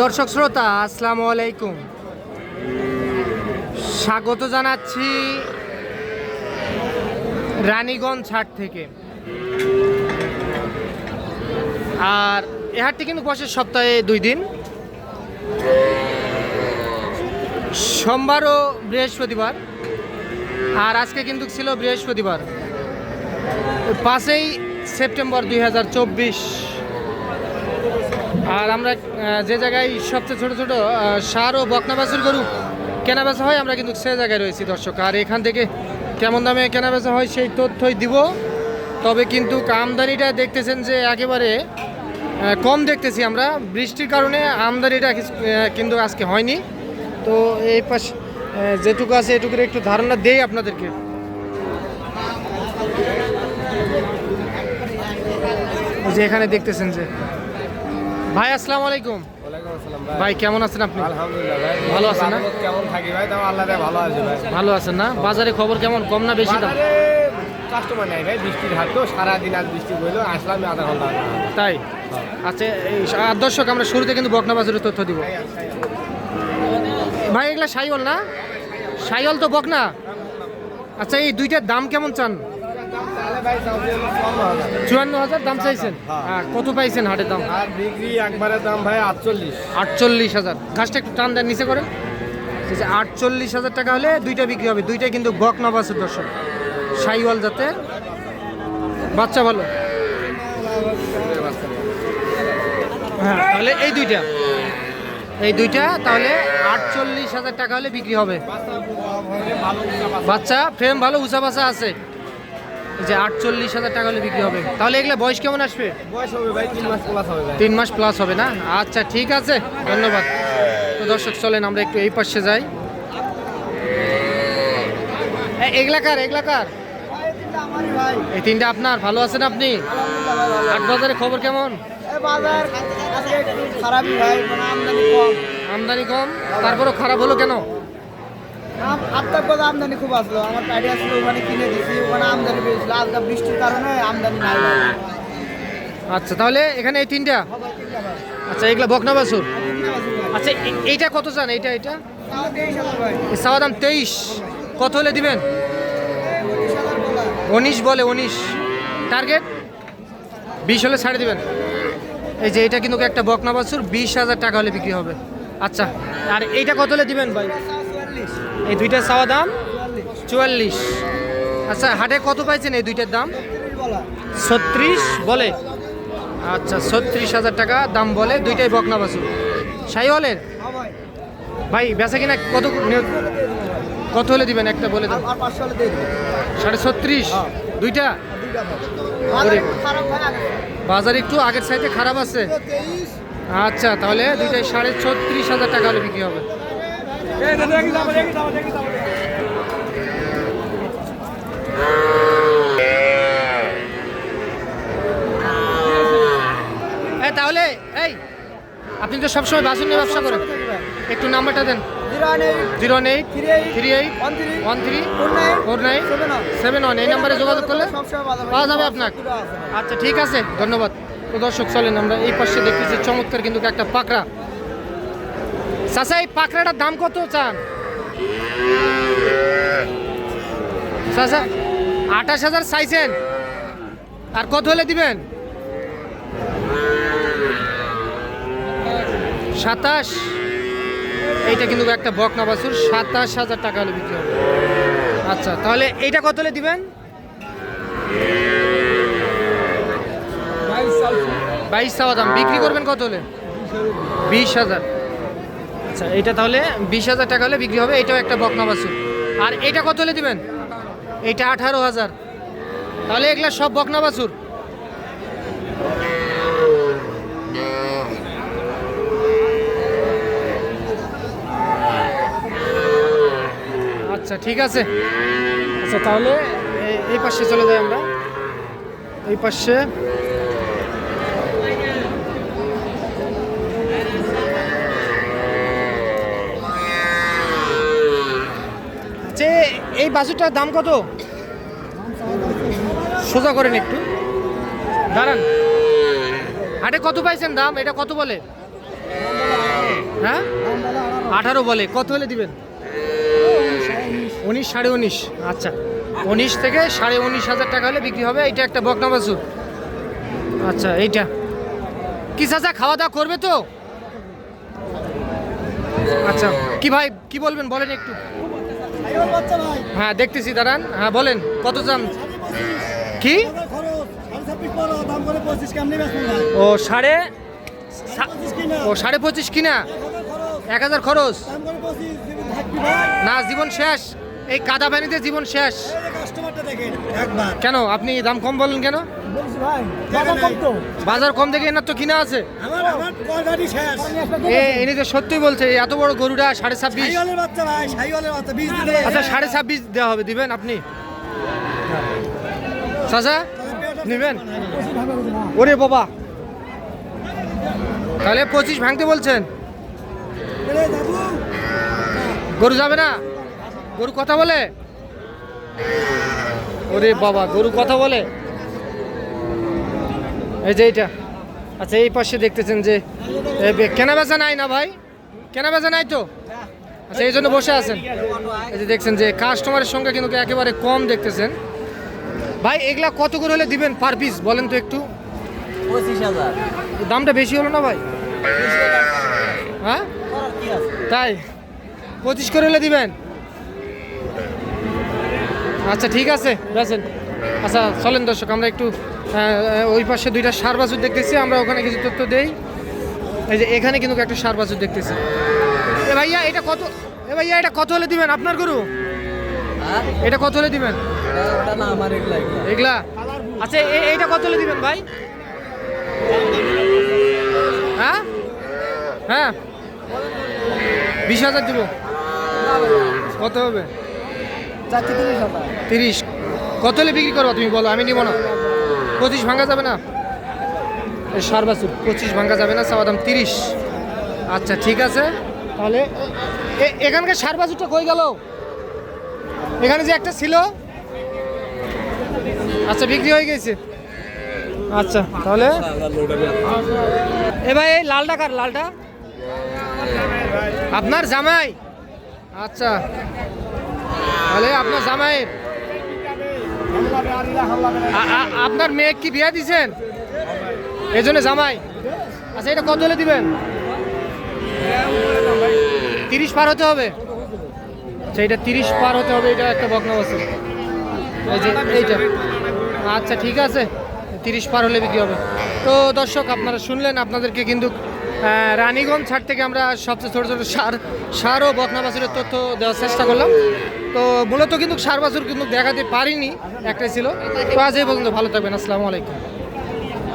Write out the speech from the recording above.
দর্শক শ্রোতা, আসসালামু আলাইকুম। স্বাগত জানাচ্ছি রানীগঞ্জ হাট থেকে। আর এ হাটটি কিন্তু বসে সপ্তাহে দুই দিন। সোমবার ও বৃহস্পতিবার, আর আজকে কিন্তু ছিল বৃহস্পতিবার। পাঁচই সেপ্টেম্বর দুই হাজার চব্বিশ। আর আমরা যে জায়গায় সবচেয়ে ছোট ছোট সার ও বকনা বাছুর গরু কেনা বেচা হয়, আমরা কিন্তু সে জায়গায় রয়েছি, দর্শক। আর এখান থেকে কেমন দামে কেনা বেচা হয় সেই তথ্যই দিব। তবে কিন্তু আমদানিটা দেখতেছেন যে একেবারে কম দেখতেছি আমরা। বৃষ্টির কারণে আমদানিটা কিন্তু আজকে হয়নি। তো এই পাশ যেটুকু আছে এটুকুর একটু ধারণা দেই আপনাদেরকে। যে এখানে দেখতেছেন যে ভাই আসসালামু আলাইকুম। ভাই কেমন আছেন আপনি? আলহামদুলিল্লাহ ভাই ভালো আছেন না? কেমন থাকি ভাই? তাও আল্লাহ দেয় ভালো আছে ভাই। ভালো আছেন না? বাজারে খবর কেমন? কম না বেশি দাম? কাস্টমার নাই ভাই বৃষ্টির হাট তো সারাদিন আজ বৃষ্টি হইল আসলাম আধা ঘণ্টা তাই? আচ্ছা এই দর্শক আমরা শুরুতে কিন্তু বকনা বাজারের তথ্য দিব। ভাই এগুলা সাইওয়াল না? সাইওয়াল তো বকনা। আচ্ছা এই দুইটার দাম কেমন চান তাহলে ভাই চাউল হলো চুয়ান্ন হাজার। দাম চাইছেন? হ্যাঁ। কত পাইছেন হাটের দাম? আর বিক্রি একবারের দাম ভাই আটচল্লিশ। আটচল্লিশ হাজার। ঘাসটা একটু টান দেন নিচে করেন। আটচল্লিশ হাজার টাকা হলে দুইটা বিক্রি হবে। দুইটাই কিন্তু বকনা বাসের দর্শক। সাইওয়াল যাতে বাচ্চা ভালো। হ্যাঁ তাহলে এই দুইটা। এই দুইটা তাহলে আটচল্লিশ হাজার টাকা হলে বিক্রি হবে। বাচ্চা ফ্রেম ভালো উঁচা বাসা আছে। যে আটচল্লিশ হাজার টাকা হলে বিক্রি হবে। তাহলে এগুলো বয়স কেমন আসবে? বয়স হবে ভাই তিন মাস প্লাস হবে তিন মাস প্লাস হবে না? আচ্ছা ঠিক আছে ধন্যবাদ। তো দর্শক চলেন আমরা একটু এই পাশে যাই। এ, এগুলা কার এগুলা কার? এই তিনটা আপনার ভালো আছেন আপনি? হাট বাজারে খবর কেমন? মানে আমদানি কম? তারপরও খারাপ হলো কেন? আত্মার কথা আমদানি খুব আসলো। আমার আসলো ওখানে কিনে দিছি ওখানে আমদানি বেশি। আজকে বৃষ্টির কারণে আমদানি নাই। আচ্ছা তাহলে এখানে এই তিনটা? আচ্ছা এগুলা বকনা বাসুর আচ্ছা এইটা কত চান? এইটা এই চাওয়া দাম তেইশ। কত হলে দিবেন? উনিশ বলা উনিশ। টার্গেট? বিশ হলে ছাড়ে দিবেন। এই যে এটা কিন্তু একটা বকনা বাছুর বিশ হাজার টাকা হলে বিক্রি হবে। আচ্ছা আর এইটা কত হলে দিবেন ভাই? এই দুইটার চাওয়া দাম? চুয়াল্লিশ। আচ্ছা হাটে কত পাইছেন এই দুইটার দাম? ছত্রিশ বলে। আচ্ছা ছত্রিশ হাজার টাকা দাম বলে দুইটাই বকনা হলের হ্যাঁ ভাই বেচা কিনা কত কত হলে দিবেন? একটা বলে দেবো। সাড়ে ছত্রিশ? দুইটা? দুইটা বাজার একটু আগের সাইডে খারাপ আছে। আচ্ছা তাহলে দুইটাই সাড়ে ছত্রিশ হাজার টাকা হলে বিক্রি হবে। তাহলে, এই, আপনি তো সবসময় বাসন নিয়ে ব্যবসা করেন। একটু নাম্বারটা দেন। Zero one eight three eight one three four nine seven one এই নাম্বারে যোগাযোগ করলে পাওয়া যাবে আপনাকে। আচ্ছা ঠিক আছে, ধন্যবাদ। তো দর্শক, চলেন আমরা এই পাশে দেখতেছি, চমৎকার কিন্তু একটা পাকড়া। চাচা, এই পাকড়াটার দাম কত চান আঠাশ হাজার চাইছেন। আর কত হলে দিবেন? সাতাশ এইটা কিন্তু একটা বকনা বাছুর সাতাশ হাজার টাকা হলে বিক্রি হবে। আচ্ছা তাহলে এইটা কত হলে দিবেন? বাইশ চাওয়া দাম। বিক্রি করবেন কত হলে? বিশ হাজার আচ্ছা এটা তাহলে বিশ হাজার টাকা হলে বিক্রি হবে, এটাও একটা বকনা আর এটা কত হলে দিবেন? এইটা আঠারো হাজার। তাহলে এগুলা সব বকনা বাছুর? আচ্ছা ঠিক আছে। আচ্ছা তাহলে এই পাশে চলে যাই আমরা। এই পাশে যে এই বাসুটার দাম কত? সোজা করেন একটু। দাঁড়ান। হাটে কত পাইছেন দাম? এটা কত বলে? হ্যাঁ? আঠারো বলে। কত হলে দিবেন? উনিশ, সাড়ে উনিশ। আচ্ছা। উনিশ থেকে সাড়ে উনিশ হাজার টাকা হলে বিক্রি হবে। এটা একটা বকনা বাছুর। আচ্ছা এইটা। কি চাচা, খাওয়া দাওয়া করবে তো? আচ্ছা কি ভাই, কি বলবেন? বলেন একটু। হ্যাঁ দেখতেছি, দাঁড়ান। হ্যাঁ বলেন, কত দাম কি? ও, সাড়ে ও, সাড়ে পঁচিশ কিনা? এক হাজার খরচ? না, জীবন শেষ। এই কাদা পানিতে জীবন শেষ। কেন? আপনি দাম কম বলেন কেন? বাজার কম দেখে এনার তো কিনা আছে। এ এনে তো সত্যি বলছে এত বড় গরুটা সাড়ে ছাব্বিশ। আচ্ছা সাড়ে ছাব্বিশ দেওয়া হবে দিবেন আপনি? চাচা নেবেন? ওরে বাবা। তাহলে পঁচিশ ভাঙতে বলছেন? গরু যাবে না? গরু কথা বলে? ওরে বাবা গরু কথা বলে? এই যে এইটা। আচ্ছা এই পাশে দেখতেছেন যে কেনা বেচা নাই না ভাই? কেনা বেচা নাই তো? আচ্ছা এই জন্য বসে আছেন। এই যে দেখছেন যে কাস্টমারের সংখ্যা কিন্তু একেবারে কম দেখতেছেন। ভাই এগুলা কত করে হলে দিবেন পার পিস বলেন তো একটু। পঁচিশ দামটা বেশি হলো না ভাই? হ্যাঁ? তাই? পঁচিশ করে হলে দিবেন? আচ্ছা ঠিক আছে। বেছেন আচ্ছা চলেন দর্শক আমরা একটু ওই পাশে দুইটা সার বাছুর দেখতেছি আমরা ওখানে কিছু তথ্য দেই। এই যে এখানে কিন্তু একটা সার বাছুর দেখতেছি। এ ভাইয়া এটা কত এ ভাইয়া এটা কত হলে দিবেন আপনার গরু? এটা কত হলে দিবেন? না এগুলা আচ্ছা এইটা কত হলে দিবেন ভাই? হ্যাঁ? হ্যাঁ। বিশ হাজার দিব। কত হবে? তিরিশ কত হলে বিক্রি করব তুমি বলো? আমি নিব না। পঁচিশ ভাঙা যাবে না? সার বাছুর, পঁচিশ ভাঙা যাবে না, চাওয়া দাম তিরিশ। আচ্ছা ঠিক আছে। তাহলে এখানকার সার বাছুরটা কই গেল? এখানে যে একটা ছিল? আচ্ছা বিক্রি হয়ে গেছে। আচ্ছা তাহলে এ ভাই, এই লালটা কার? লালটা? আপনার জামাই। আচ্ছা। তাহলে আপনার জামাইয়ের আপনার মেয়ে কি বিয়ে দিছেন এই জন্য জামাই। আচ্ছা এটা কত হলে দিবেন? তিরিশ পার হতে হবে। আচ্ছা এটা তিরিশ পার হতে হবে, এটা একটা বকনা যে, এইটা। আচ্ছা ঠিক আছে। তিরিশ পার হলে বিক্রি হবে। তো দর্শক, আপনারা শুনলেন, আপনাদেরকে কিন্তু রানীগঞ্জ ছাড় থেকে আমরা সবচেয়ে ছোটো ছোটো সার সার ও বকনা বাছুরের তথ্য দেওয়ার চেষ্টা করলাম। তো মূলত কিন্তু সার বাছুর কিন্তু দেখাতে পারিনি, একটাই ছিল। তো আজ এই পর্যন্ত ভালো থাকবেন, আসসালামু আলাইকুম।